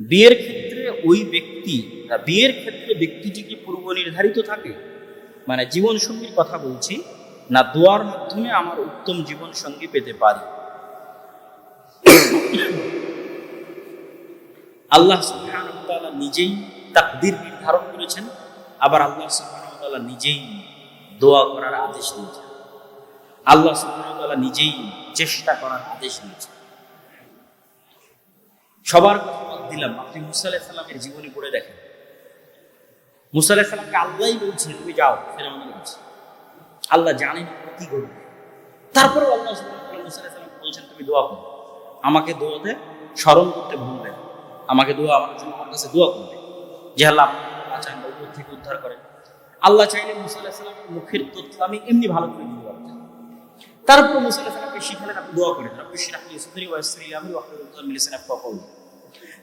বিয়ের ক্ষেত্রে ওই ব্যক্তি বিয়ের ক্ষেত্রে ব্যক্তিটি কি পূর্ব নির্ধারিত থাকে? মানে জীবন সঙ্গীর কথা বলছি, না দোয়ার মাধ্যমে আমার উত্তম জীবন সঙ্গী পেতে পারি? আল্লাহ তাআলা নিজেই তাকদীর নির্ধারণ করেছেন, আবার আল্লাহ সুবহানাহু নিজেই দোয়া করার আদেশ দিয়েছেন। আল্লাহ সুবহানাহু নিজেই চেষ্টা করার আদেশ দিয়েছেন। সবার দিলাম, আপনি মুসা আলাইহিস জীবনী পড়ে দেখেন। মুসা আলাইহিস সালামকে আল্লাহই বলছে তুমি যাও ফেরাউনের কাছে আল্লাহ জানেন কি করবে তারপরে আল্লাহ ওয়া মুসা আলাইহিস বলছেন, তুমি দোয়া করো। আমাকে দোয়াতে স্মরণ করতে ভুলবে আমাকে দোয়া আমার জন্য আমার কাছে দোয়া করবে। যে আল্লাহ আপনার বাঁচান উপর থেকে উদ্ধার করেন। আল্লাহ চাইলে মুসা আলাইহিস মুখের তথ্য আমি এমনি ভালো করে দিতে পারতাম। তারপর মুসা আলাইহিস সালামকে শিখালেন, আপনি দোয়া করেন। রব্বি ইশরাহ লি সাদরি ওয়া ইয়াসসির লি আমরি ওয়াহলুল উকদাতাম মিন লিসানি ইয়াফকাহু কওলি।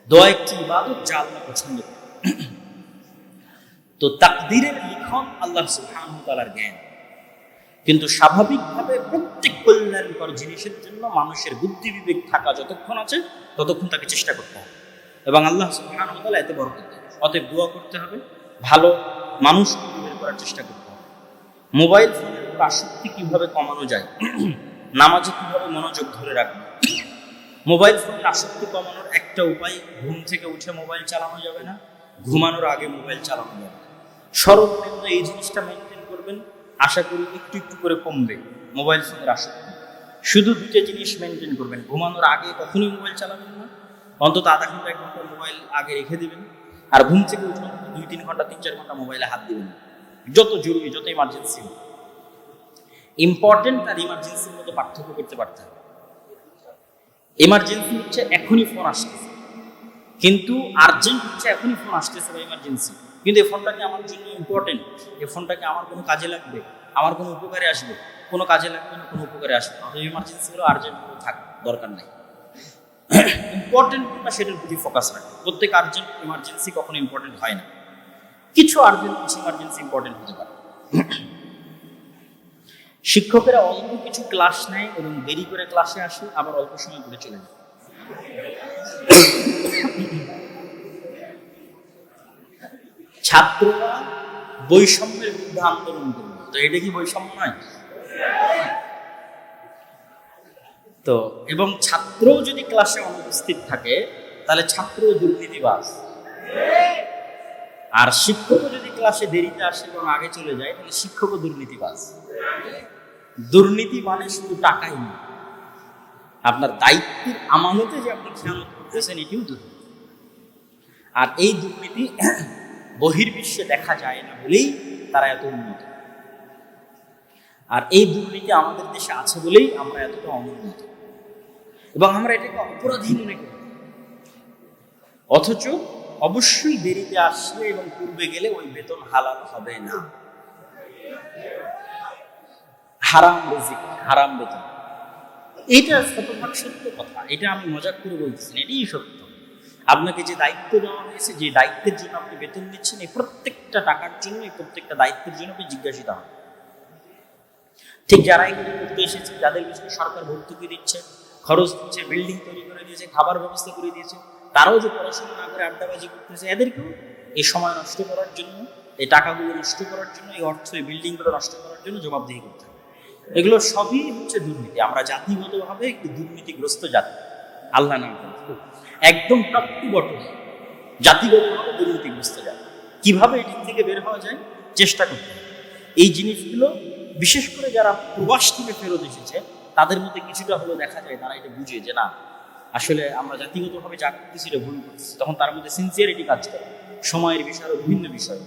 দোয়া একটি ইবাদত যা আল্লাহ পছন্দ করেন। তো তাকদীরের লিখন আল্লাহ সুবহানাহু ওয়া তাআলার জ্ঞান। কিন্তু স্বাভাবিকভাবে প্রত্যেক কল্যাণকর জিনিসের জন্য মানুষের বুদ্ধি বিবেক থাকা যতক্ষণ আছে, ততক্ষণ তাকে চেষ্টা করতে হবে। এবং আল্লাহ সুবহানাহু ওয়া তাআলা এতে বরকত দেন। অতএব দোয়া করতে হবে, ভালো মানুষ বের করার চেষ্টা করতে হবে। মোবাইল ফোনের উপর আসক্তি কীভাবে কমানো যায়, নামাজে কীভাবে মনোযোগ ধরে রাখবে মোবাইল ফোনের আসক্তি কমানোর একটা উপায়, ঘুম থেকে উঠে মোবাইল চালানো যাবে না, ঘুমানোর আগে মোবাইল চালানো যাবে না। সর্বনিম্ন এই জিনিসটা মেনটেন করবেন, আশা করি একটু একটু করে কমবে মোবাইল ফোনের আসক্তি। শুধু দুটো জিনিস মেনটেন করবেন, ঘুমানোর আগে কখনোই মোবাইল চালাবেন না, অন্তত আধা ঘণ্টা, এক ঘণ্টা মোবাইল আগে রেখে দেবেন, আর ঘুম থেকে উঠে দুই, তিন ঘণ্টা, তিন, চার ঘণ্টা মোবাইলে হাত দিবেন। যত জরুরি, যত ইমার্জেন্সি ইম্পর্টেন্ট আর ইমার্জেন্সির মধ্যে পার্থক্য করতে পারতে হবে। এমার্জেন্সি হচ্ছে এখনই ফোন আসতেছে। কিন্তু আর্জেন্ট হচ্ছে এখনই ফোন আসতেছে বা ইমার্জেন্সি কিন্তু এই ফোনটাকে আমার জন্য ইম্পর্টেন্ট এই ফোনটাকে আমার কোনো কাজে লাগবে? আমার কোনো উপকারে আসবে? কোনো কাজে লাগবে না, কোনো উপকারে আসবে না। অথবা ইমার্জেন্সি হলো আর্জেন্ট হলো, থাক, দরকার নাই। ইম্পর্টেন্ট কোনটা সেটার প্রতি ফোকাস রাখবে প্রত্যেক আর্জেন্ট ইমার্জেন্সি কখনো ইম্পর্টেন্ট হয় না। কিছু আর্জেন্ট কিছু ইমার্জেন্সি ইম্পর্টেন্ট হতে পারে। শিক্ষকেরা অল্প কিছু ক্লাস নেয় এবং দেরি করে ক্লাসে আসে, আবার অল্প সময় করে চলে যায়। ছাত্ররা বৈষম্যের বিরুদ্ধে আন্দোলন করবে। তো এটা কি বৈষম্য নয়? তো এবং ছাত্রও যদি ক্লাসে অনুপস্থিত থাকে, তাহলে ছাত্র দুর্নীতিবাস আর শিক্ষকও যদি ক্লাসে দেরিতে আসে এবং আগে চলে যায়, তাহলে শিক্ষকও দুর্নীতিবাজ। দুর্নীতি মানে শুধু টাকাই না আপনার দায়িত্বের আমানতে যে আপনি খেয়াল করতেছেন, এটিও দুর্নীতি। আর এই দুর্নীতি বহির্বিশ্বে দেখা যায় না বলেই তারা এত উন্নত। আর এই দুর্নীতি আমাদের দেশে আছে বলেই আমরা এতটা অনুন্নত এবং আমরা এটাকে অপরাধী মনে করি। অথচ অবশ্যই দেরিতে আসলে এবং পূর্বে গেলে ওই বেতন হালাল হবে না। হারাম রিজিক হারাম বেতন। এটা শতভাগ সত্য কথা, এটা আমি মজাক করে বলতেছি না, এটাই সত্য। আপনাকে যে দায়িত্ব দেওয়া হয়েছে, যে দায়িত্বের জন্য আপনি বেতন দিচ্ছেন এই প্রত্যেকটা টাকার জন্য, এই প্রত্যেকটা দায়িত্বের জন্য আপনি জিজ্ঞাসিত হন। ঠিক যারা এখানে করতে এসেছে, যাদের পিছনে সরকার ভর্তুকি দিচ্ছে, খরচ দিচ্ছে, বিল্ডিং তৈরি করে দিয়েছে, খাবার ব্যবস্থা করে দিয়েছে, তারাও যে পড়াশোনা না করে আড্ডাবাজি করতেছে, এদেরকেও এই সময় নষ্ট করার জন্য, এই টাকাগুলো নষ্ট করার জন্য, এই অর্থ এই বিল্ডিংগুলো নষ্ট করার জন্য জবাবদিহি করতে হবে এগুলো সবই হচ্ছে দুর্নীতি। আমরা জাতিগতভাবে একটি দুর্নীতিগ্রস্ত জাতি। আল্লাহ নাম একদম টপ টু বটম জাতিগতভাবে দুর্নীতিগ্রস্ত জাতি। কীভাবে এটি থেকে বের হওয়া যায়? চেষ্টা করতে এই জিনিসগুলো বিশেষ করে যারা প্রবাস থেকে ফেরত এসেছে, তাদের মধ্যে কিছুটা হলেও দেখা যায়, তারা এটা বুঝে যে না, আসলে আমরা জাতিগতভাবে যা করতেছি, এটা ভুল করতেছি। তখন তার মধ্যে সিনসিয়ারিটি কাজ করে। সময়ের বিষয়, বিভিন্ন বিষয়।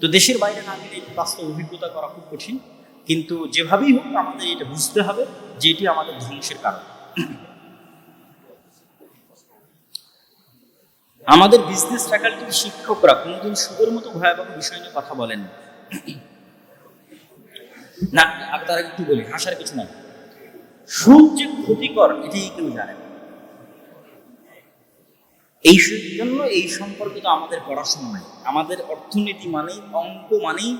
তো দেশের বাইরে না গেলে বাস্তব অভিজ্ঞতা করা খুব কঠিন। কিন্তু যেভাবেই হোক আমাদের এটা বুঝতে হবে যে এটি আমাদের ধ্বংসের কারণ। আমাদের বিজনেস ফ্যাকাল্টির শিক্ষকরা কোনোদিন সুদের মতো ভয়াবহ বিষয় নিয়ে কথা বলেন না। আপনারা একটু বলি, হাসার কিছু নাই। সুদ যে ক্ষতিকর এটি কেউ জানে এই জন্য এই সম্পর্কে তো আমাদের পড়াশোনা নাই। আমাদের অর্থনীতি মানেই, অঙ্ক মানেই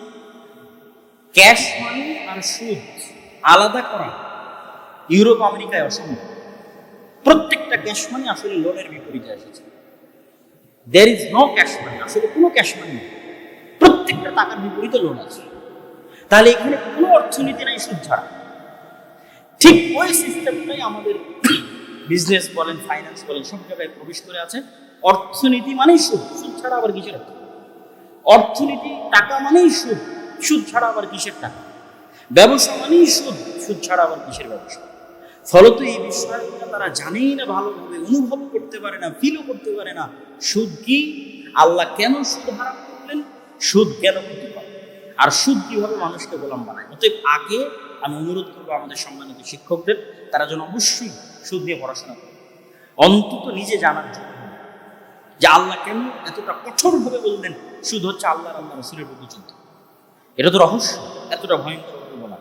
ক্যাশ মানি আর সুদ আলাদা করা। ইউরোপ, আমেরিকায় অসম্ভব। প্রত্যেকটা ক্যাশ মানি আসলে লোনের বিপরীতে এসেছে। There is no cash money আসলে কোনো ক্যাশ মানি নেই। প্রত্যেকটা টাকার বিপরীতে লোন আছে। তাহলে এখানে কোনো অর্থনীতি নাই সুদ ছাড়া। ঠিক ওই সিস্টেমটাই আমাদের বিজনেস বলেন ফাইন্যান্স বলেন, সব জায়গায় প্রবেশ করে আছে। অর্থনীতি মানেই সুদ। সুদ ছাড়া আবার কিছু অর্থ অর্থনীতি টাকা মানেই সুদ। সুদ ছাড়া আবার কিসের টাকা? ব্যবসা মানেই সুদ সুদ ছাড়া আবার কিসের ব্যবসা? ফলত এই বিষয়গুলো তারা জানেই না, ভালোভাবে অনুভব করতে পারে না ফিলও করতে পারে না। সুদ কি? আল্লাহ কেন সুদ হারাম করলেন? সুদ কেন ক্ষতিকর আর সুদ কীভাবে মানুষকে গোলাম বানায়? অতএব আগে আমি অনুরোধ করব আমাদের সম্মানিত শিক্ষকদের, তারা যেন অবশ্যই সুদ নিয়ে পড়াশোনা করে। অন্তত নিজে জানার জন্য যে আল্লাহ কেন এতটা কঠোরভাবে বললেন, সুদ হচ্ছে আল্লাহর আল্লাহ রসুলের প্রতি যুদ্ধ। এটা তো রহস্য। এতটা ভয়ঙ্কর বলা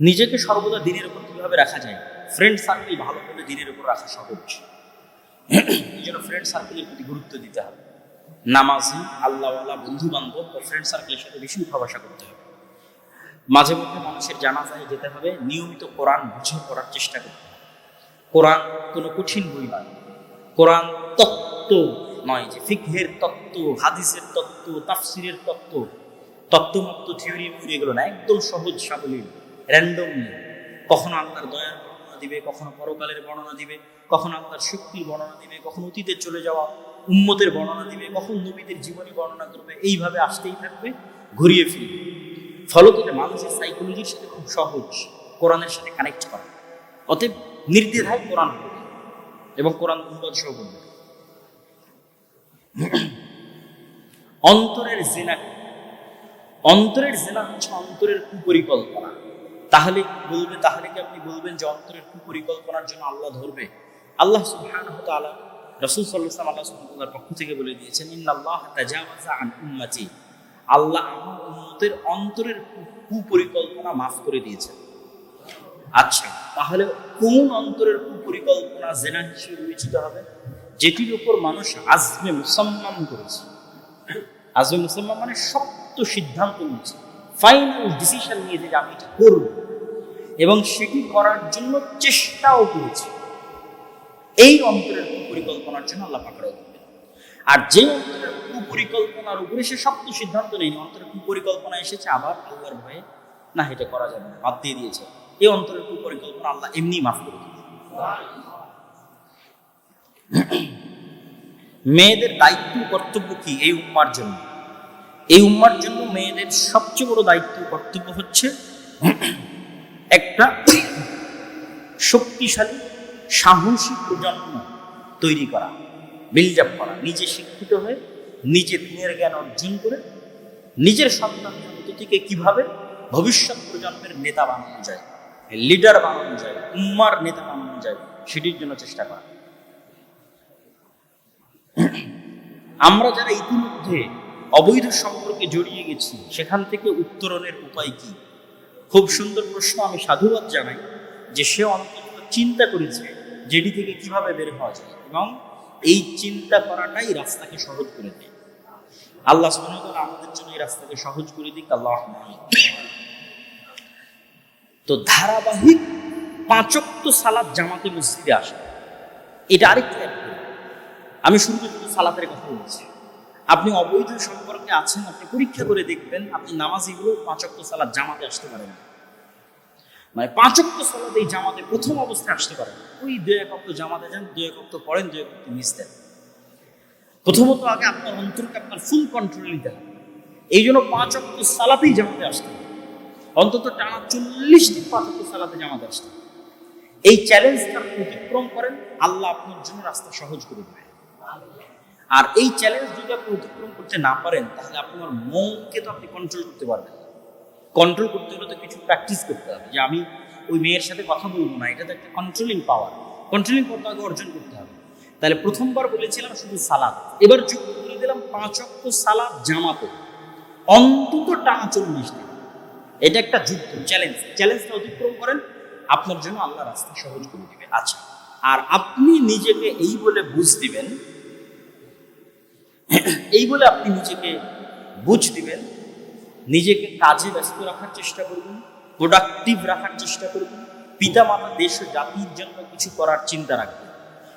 নিজেকে সর্বদা দিনের উপর কীভাবে রাখা যায়? ফ্রেন্ড সার্কেল ভালো করে দিনের উপর রাখা সহজ। এই জন্য ফ্রেন্ড সার্কেলের প্রতি গুরুত্ব দিতে হবে। নামাজি, আল্লাহওয়ালা বন্ধু বান্ধব বা ফ্রেন্ড সার্কেলের সাথে বেশি উঠা বসা করতে হবে। মাঝে মধ্যে মানুষের জানাজায় যেতে হবে, নিয়মিত কোরআন বুঝে পড়ার চেষ্টা করতে হবে। কোরআন কোনো কঠিন বই নয়। কোরআন তত্ত্ব নয় যে ফিকহের তত্ত্ব, হাদিসের তত্ত্ব, তাফসিরের তত্ত্ব তত্ত্বমত্ত থিওরি মিউরি এগুলো না, একদম সহজ সাবলীল র্যান্ডমলি কখনো আল্লাহর দয়ার বর্ণনা দিবে, কখনো পরকালের বর্ণনা দিবে, কখনো আল্লাহর শক্তির বর্ণনা দিবে, কখনো অতীতে চলে যাওয়া উম্মতের বর্ণনা দিবে, কখন নবীদের জীবনী বর্ণনা করবে, এইভাবে আসতেই থাকবে, ঘুরিয়ে ফিরবে ফলত এটা মানুষের সাইকোলজির সাথে খুব সহজ, কোরআনের সাথে কানেক্ট করা। অতএব নির্দ্বিধায় কোরআন এবং কোরআন সহ বলবে অন্তরের জেনা অন্তরের জেনা হচ্ছে অন্তরের কুপরিকল্পনা। তাহলে বলবে, তাহলে কি আপনি বলবেন যে অন্তরের কুপরিকল্পনার জন্য আল্লাহ ধরবে? আল্লাহ সুবহানাহু তাআলা রাসূল সাল্লাল্লাহু আলাইহি পক্ষ থেকে বলে দিয়েছেন, ইন্নাল্লাহ তাজাওয়াজা আন উম্মতি। আল্লাহ আমার অন্তরের কুপরিকল্পনা মাফ করে দিয়েছেন। আচ্ছা তাহলে কোন অন্তরের কুপরিকল্পনা জেনা হিসেবে বিবেচিত হবে? যেটির উপর মানুষ আজমে মুসম্মাম করেছে। আজমে মুসলমান মানে শক্ত সিদ্ধান্ত নিয়েছে। ফাইনাল ডিসিশন নিয়েছে যে আমি এটা করব। এবং সেটি করার জন্য চেষ্টাও করেছে। এই অন্তরের কুপরিকল্পনার জন্য আল্লাহ করবে আর যে অন্তরের কুপরিকল্পনার উপরে সে শক্ত সিদ্ধান্ত নেয়নি অন্তরের কুপরিকল্পনা এসেছে, আবার আল্লাহর ভয়ে না, এটা করা যাবে না, বাদ দিয়ে দিয়েছে। এই অন্তরের কুপরিকল্পনা আল্লাহ এমনি মাফ করে দিবে মেয়েদের দায়িত্ব কর্তব্য কি এই উম্মার জন্য? এই উম্মার জন্য মেয়েদের সবচেয়ে বড় দায়িত্ব কর্তব্য হচ্ছে একটা শক্তিশালী, সাহসী প্রজন্ম তৈরি করা বিল্ড আপ করা। নিজে শিক্ষিত হয়ে নিজে দিনের জ্ঞান অর্জন করে নিজের সন্তান সন্ততিকে কীভাবে ভবিষ্যৎ প্রজন্মের নেতা বানানো যায় লিডার বানানো যায়, উম্মার নেতা বানানো যায়, সেটির জন্য চেষ্টা করা। আমরা যারা ইতিমধ্যে অবৈধ সম্পর্কে জড়িয়ে গেছি, সেখান থেকে উত্তরণের উপায় কি? খুব সুন্দর প্রশ্ন আমি সাধুবাদ জানাই যে সে অন্তত চিন্তা করেছে যেটি থেকে কীভাবে বের হওয়া যায় এবং এই চিন্তা করাটাই রাস্তাকে সহজ করে দেয়। আল্লাহ আমাদের জন্য এই রাস্তাকে সহজ করে দিক। আল্লাহ তো ধারাবাহিক পাঁচক্ত সালাদ জামাতে মসজিদে আসে। এটা আরেকটু। আমি শুরুতে শুধু সালাতের কথা বলছি। আপনি অবৈধ সম্পর্কে আছেন, আপনি পরীক্ষা করে দেখবেন আপনি নামাজিগুলো পাঁচক্ত সালাদ জামাতে আসতে পারেন মানে পাঁচক্ত সালাদ এই জামাতে প্রথম অবস্থায় আসতে পারেন ওই দু এক অক্ত জামাতে যান, দুই এক অক্ত পড়েন, দুই এক অক্ত মিস দেন। প্রথমত আগে আপনার অন্তরকে আপনার ফুল কন্ট্রোল নিতে হবে। এই জন্য পাঁচ সালাতেই জামাতে আসতে হবে। অন্তত টানা চল্লিশ দিন পাঁচ অক্ত সালাতে জামাতে আসতে হবে। এই চ্যালেঞ্জটা অতিক্রম করেন, আল্লাহ আপনার জন্য রাস্তা সহজ করে দেবে আর এই চ্যালেঞ্জ যদি আপনি অতিক্রম করতে না পারেন, তাহলে আপনার মনকে তো আপনি কন্ট্রোল করতে পারবেন কন্ট্রোল করতে হলে তো কিছু প্র্যাকটিস করতে হবে। যে আমি ওই মেয়ের সাথে কথা বলব না, এটা তো একটা কন্ট্রোলিং পাওয়ার কন্ট্রোলিং পাওয়ার আগে অর্জন করতে হবে। তাহলে প্রথমবার বলেছিলাম শুধু সালাদ। এবার যুক্ত করে দিলাম পাঁচ অক্ট সালাদ জামাতে অন্তত টানা চল্লিশ দিন। এটা একটা যুদ্ধ চ্যালেঞ্জ চ্যালেঞ্জটা অতিক্রম করেন, আপনার জন্য আল্লাহ রাস্তা সহজ করে দিবে। আচ্ছা আর আপনি নিজেকে এই বলে বুঝ দিবেন এই বলে আপনি নিজেকে বুঝ দিবেন, নিজেকে কাজে ব্যস্ত রাখার চেষ্টা করবেন প্রোডাক্টিভ রাখার চেষ্টা করবেন পিতা মাতা দেশ ও জাতির জন্য কিছু করার চিন্তা রাখবেন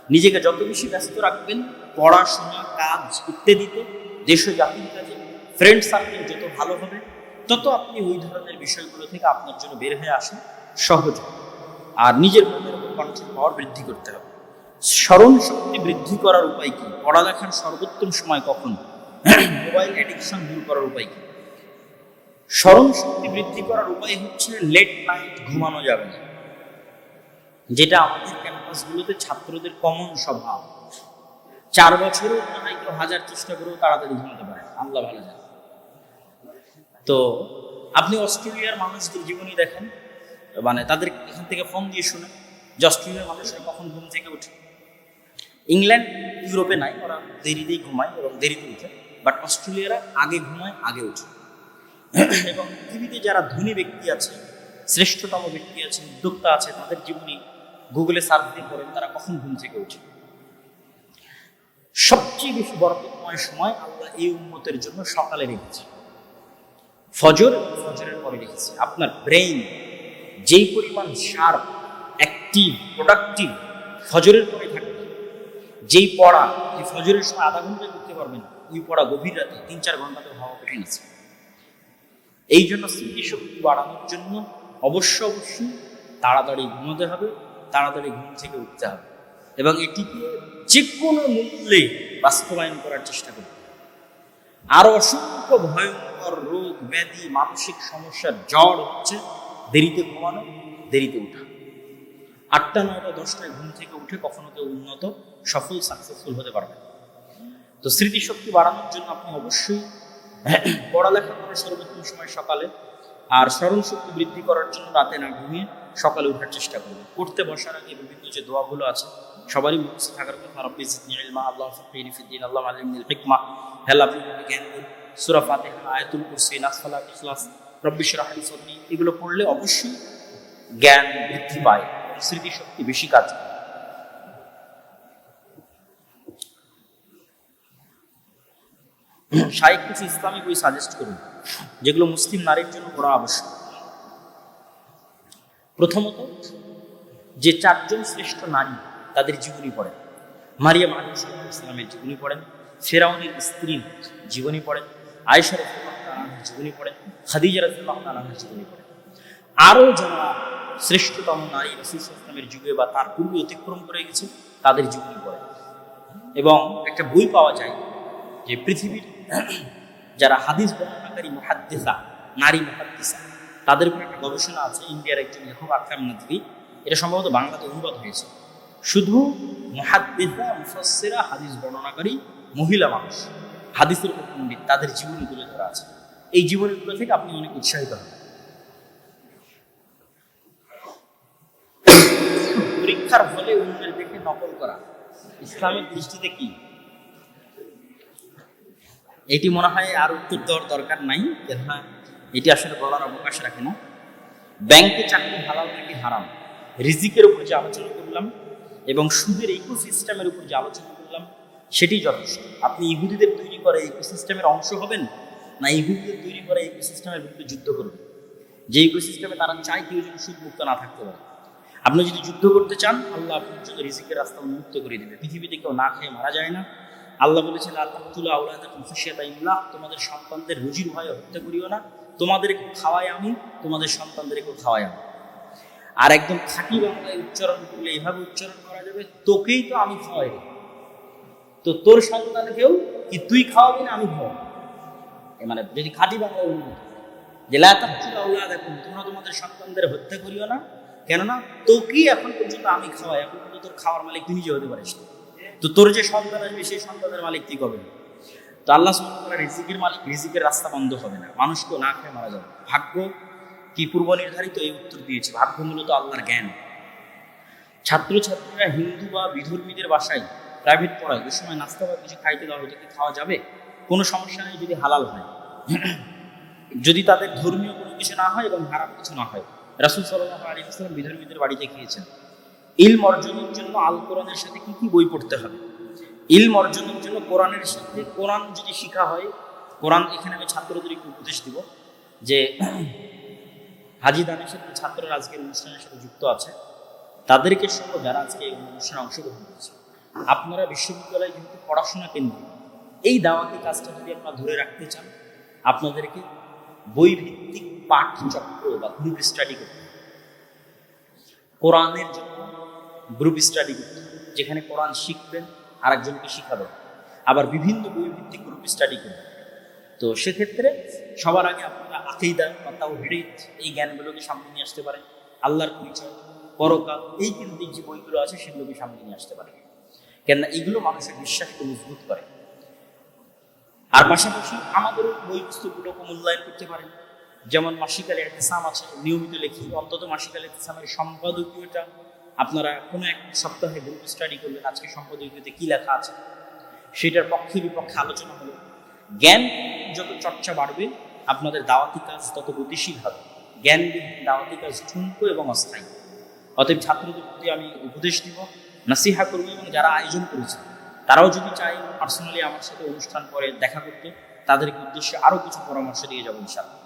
নিজেকে যত বেশি ব্যস্ত রাখবেন, পড়াশোনা, কাজ ইত্যাদিতে, দেশ ও জাতির কাজে ফ্রেন্ড সার্কেল যত ভালো হবে, তত আপনি ওই ধরনের বিষয়গুলো থেকে আপনার জন্য বের হয়ে আসা সহজ। আর নিজের মনের উপর কন্ট্রোল পাওয়ার বৃদ্ধি করতে হবে স্মরণ শক্তি বৃদ্ধি করার উপায় কি? পড়ালেখার সর্বোত্তম সময় কখন? মোবাইল অ্যাডিকশন দূর করার উপায় কি? স্মরণ শক্তি বৃদ্ধি করার উপায় হচ্ছে লেট নাইট ঘুমানো যাবে না। যেটা আমাদের ক্যাম্পাসগুলোতে ছাত্রদের কমন স্বভাব। চার বছরও মনে কেউ হাজার চেষ্টা করেও তাড়াতাড়ি ঘুমাতে পারে। আল্লাহ ভালো জানে। তো আপনি অস্ট্রেলিয়ার মানুষদের জীবনী দেখেন। মানে তাদের এখান থেকে ফোন দিয়ে শুনে যে অস্ট্রেলিয়ার মানুষরা কখন ঘুম থেকে ওঠে? ইংল্যান্ড, ইউরোপে নাই, ওরা দেরিতেই ঘুমায় এবং দেরিতে উঠে। বাট অস্ট্রেলিয়ারা আগে ঘুমায়, আগে উঠে এবং পৃথিবীতে যারা ধনী ব্যক্তি আছে, শ্রেষ্ঠতম ব্যক্তি আছে, উদ্যোক্তা আছে, তাদের জীবনী গুগলে সার্চ দিয়ে পড়েন, তারা কখন ঘুম থেকে উঠে সবচেয়ে বেশি বরকতময় সময় আল্লাহ এই উন্মতের জন্য সকালে রেখেছে। ফজর ফজরের পরে রেখেছে। আপনার ব্রেইন যেই পরিমাণ শার্প অ্যাক্টিভ প্রোডাক্টিভ ফজরের পরে থাকবে যেই পড়া এই ফজরের সময় আধা ঘন্টায় করতে পারবেন, ওই পড়া গভীর রাতে তিন চার ঘন্টাতে হওয়া কঠিন আছে। এই জন্য স্মৃতিশক্তি বাড়ানোর জন্য অবশ্য অবশ্যই তাড়াতাড়ি ঘুমোতে হবে, তাড়াতাড়ি ঘুম থেকে উঠতে হবে এবং এটিকে যে কোনো মূল্যে বাস্তবায়ন করার চেষ্টা করতে হবে আরও অসংখ্য ভয়ঙ্কর রোগ, ব্যাধি, মানসিক সমস্যার জ্বর হচ্ছে, দেরিতে ঘুমানো, দেরিতে ওঠা। আটটা, নয়টা, দশটায় ঘুম থেকে উঠে কখনো কেউ উন্নত, সফল সাকসেসফুল হতে পারবে। তো স্মৃতিশক্তি বাড়ানোর জন্য আপনি অবশ্যই পড়ালেখা করার সর্বোত্তম সময় সকালে আর স্মরণ শক্তি বৃদ্ধি করার জন্য রাতে না ঘুমিয়ে সকালে ওঠার চেষ্টা করবেন পড়তে বসার আগে বিভিন্ন যে দোয়াগুলো আছে, সবারই মুখস্থ থাকার কথা। রব্বি জিদনি আল্লাহ ফাকিরি আল্লাহ আলিমিল হিকমা। হেল আপনি সূরা ফাতিহা, আয়াতুল কুরসি নাস ফালাক ইখলাস। রব্বি শরাহ এগুলো পড়লে অবশ্যই জ্ঞান বৃদ্ধি পায়। স্মৃতিশক্তি বেশি কাজ করে। শাইখ কিছু ইসলামী বই সাজেস্ট করুন, যেগুলো মুসলিম নারীর জন্য পড়া আবশ্যক। প্রথমত, যে চারজন শ্রেষ্ঠ নারী তাদের জীবনী পড়েন। মারিয়াম আলী ইসলামের জীবনী পড়েন, ফেরাউনের স্ত্রীর জীবনী পড়েন তালাহের জীবনী পড়েন, খাদিজা তালাহের জীবনী পড়েন। আরও যারা শ্রেষ্ঠতম নারী রসুল ইসলামের যুগে বা তার পূর্বে অতিক্রম করে গেছে, তাদের জীবনী পড়েন এবং একটা বই পাওয়া যায় যে পৃথিবীর যারা হাদিস বর্ণনাকারী মুহাদ্দিসা, নারী মুহাদ্দিসা, তাদের উপর একটা গবেষণা আছে, ইন্ডিয়ার একজন লেখক আকরাম নদী এটা সম্ভবত বাংলাতে অনুবাদ হয়েছে। শুধু মুহাদ্দিসা, মুফাসসিরা, হাদিস বর্ণনাকারী মহিলা মানুষ, হাদিসের উপর পণ্ডিত, তাদের জীবনী তুলে ধরা আছে। এই জীবনীগুলো থেকে আপনি অনেক উৎসাহিত হবেন। পরীক্ষার হলে অন্যের দেখে নকল করা। ইসলামের দৃষ্টিতে কি? এটি মনে হয় আর উত্তর দেওয়ার দরকার নাই, কেননা এটি আসলে বলার অবকাশ রাখে না। ব্যাংকে চাকরি হালাল নাকি হারাম? রিজিকের উপর যে আলোচনা করলাম এবং সুদের ইকোসিস্টেমের উপর যে আলোচনা করলাম, সেটি যথেষ্ট। আপনি ইহুদিদের তৈরি করা ইকোসিস্টেমের অংশ হবেন না ইহুদিদের তৈরি করা ইকোসিস্টেমের বিরুদ্ধে যুদ্ধ করবেন? যে ইকোসিস্টেমে তারা চায় কেউ যেন সুদ মুক্ত না থাকতে পারে। আপনি যদি যুদ্ধ করতে চান, আল্লাহ আপনার জন্য রিজিকের রাস্তা উন্মুক্ত করে দেবে। পৃথিবীতে কেউ না খেয়ে মারা যায় না। আল্লাহ বলেছেন আল্লাহ তোমাদের সন্তানদের রুজির ভয়ে হত্যা করিও না। তোমাদের খাওয়াই আমি, তোমাদের সন্তানদের সন্তানদেরকেও খাওয়াই আমি। আর একদম খাঁটি বাংলায় উচ্চারণ করলে এভাবে উচ্চারণ করা যাবে, তোকেই তো আমি খাওয়াই। তো তোর সন্তানকেও কি তুই খাওয়াবি না আমি খাওয়াবো? এ মানে যদি খাঁটি বাংলায় অনুভূত যে লাতাকুল আউলাদ এখন তোমরা তোমাদের সন্তানদের হত্যা করিও না। কেননা তোকেই এখন পর্যন্ত আমি খাওয়াই, এখন পর্যন্ত তোর খাওয়ার মালিক তুই নিজে হতে পারিস তো তোর যে সন্তান আসবে, সেই সন্তানের মালিক তুই কবে? তো আল্লাহ সুবহানাহু রিজিকের মালিক, রিজিকের রাস্তা বন্ধ হবে না। মানুষকেও না খেয়ে মারা যাবে। ভাগ্য কি পূর্ব নির্ধারিত? এই উত্তর দিয়েছে। ভাগ্য মূলত আল্লাহর জ্ঞান। ছাত্রছাত্রীরা হিন্দু বা বিধর্মীদের বাসায় প্রাইভেট পড়ায়। ওই সময় নাস্তা বা কিছু খাইতে দেওয়া হতো কি খাওয়া যাবে? কোনো সমস্যা নেই যদি হালাল হয়। যদি তাদের ধর্মীয় কোনো কিছু না হয় এবং হারাম কিছু না হয়। রাসুল সাল্লাহ আলী ইসলাম বিধর্মীদের বাড়িতে খেয়েছেন ইলম অর্জনের জন্য আল কোরআনের সাথে কি কি বই পড়তে হবে? ইলম অর্জনের জন্য কোরআনের সাথে, কোরআন যদি শেখা হয়, কোরআন এখানে আমি ছাত্রদের একটু উপদেশ দিব যে, হাজি দানের সাথে ছাত্ররা আজকের অনুষ্ঠানের সাথে যুক্ত আছে। তাদেরকে সহ যারা আজকে এই অনুষ্ঠানে অংশগ্রহণ করছে, আপনারা বিশ্ববিদ্যালয়ে যেহেতু পড়াশোনা কেন্দ্র এই দাওয়াতি কাজটা যদি আপনারা ধরে রাখতে চান, আপনাদেরকে বইভিত্তিক পাঠ চক্র বা গ্রুপ স্টাডি করতে। কোরআনের জন্য গ্রুপ স্টাডি করতে যেখানে কোরআন শিখবেন আর একজনকে শিখাবেন। আবার বিভিন্ন বইভিত্তিক গ্রুপ স্টাডি করবেন তো সেক্ষেত্রে সবার আগে আপনারা আকিদা বা তাও তাওহীদ এই জ্ঞানগুলোকে সামনে নিয়ে আসতে পারেন। আল্লাহর পরিচয়, পরকাল, এই কেন্দ্রিক যে বইগুলো আছে সেগুলোকে সামনে নিয়ে আসতে পারেন। কেননা এগুলো মানুষের বিশ্বাসকে মজবুত করে। আর পাশাপাশি আমাদেরও বই পুস্তকগুলোকে মূল্যায়ন করতে পারেন। যেমন মাসিকাল এতেসাম আছে, নিয়মিত লেখি। অন্তত মাসিকাল এতেসামের সম্পাদকীয়টা আপনারা কোনো এক সপ্তাহে গ্রুপ স্টাডি করলেন, আজকে সম্পাদকীয়তে কী লেখা আছে? সেটার পক্ষে বিপক্ষে আলোচনা হলো। জ্ঞান যত চর্চা বাড়বে, আপনাদের দাওয়াতি কাজ তত গতিশীল হবে। জ্ঞান দাওয়াতি কাজ ঠুনকো এবং অস্থায়ী। অতএব ছাত্রদের প্রতি আমি উপদেশ দিব, নাসিহা করব এবং যারা আয়োজন করেছে, তারাও যদি চায় পার্সোনালি আমার সাথে অনুষ্ঠান করে, দেখা করতে, তাদেরকে উদ্দেশ্যে আরও কিছু পরামর্শ দিয়ে যাব ইনশাল্লাহ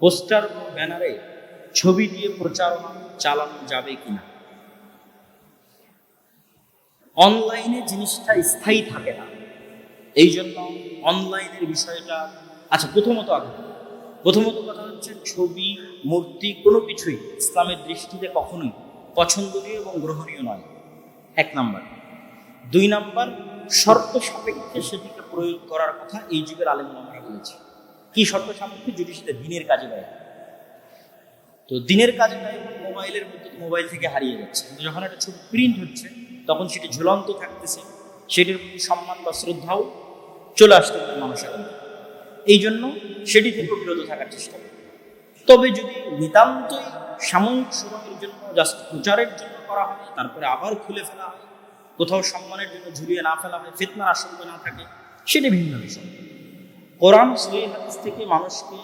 পোস্টার ব্যানারে ছবি দিয়ে প্রচারণা চালানো যাবে কিনা? অনলাইনে জিনিসটা স্থায়ী থাকে না। এই জন্য অনলাইনের বিষয়টা আচ্ছা প্রথমত আগে। প্রথমত কথা হচ্ছে ছবি, মূর্তি কোনো কিছুই ইসলামের দৃষ্টিতে কখনোই পছন্দনীয় এবং গ্রহণীয় নয়। এক নাম্বার। দুই নাম্বার, শর্ত সাপেক্ষে সেটিকে প্রয়োগ করার কথা এই যুগের আলেম আমরা বলেছি কি শর্ত সাপেক্ষে যদি সেটা দিনের কাজে ব্যয়। তো দিনের কাজে ব্যয় মোবাইলের মধ্যে মোবাইল থেকে হারিয়ে যাচ্ছে কিন্তু যখন একটা ছবি প্রিন্ট হচ্ছে, তখন সেটি ঝুলন্ত থাকতেছে, সেটির প্রতি সম্মান বা শ্রদ্ধাও চলে আসতে পারে মানুষের। এই জন্য সেটি থেকে বিরত থাকার চেষ্টা করে তবে যদি নিতান্তই সাময়িক সময়ের জন্য জাস্ট প্রচারের জন্য করা হয়, তারপরে আবার খুলে ফেলা হয়, কোথাও সম্মানের জন্য ঝুলিয়ে না ফেলা হয়, ফিতনার আশঙ্কা না থাকে, সেটি ভিন্ন বিষয় কোরআন সহি হাদিস থেকে মানুষকে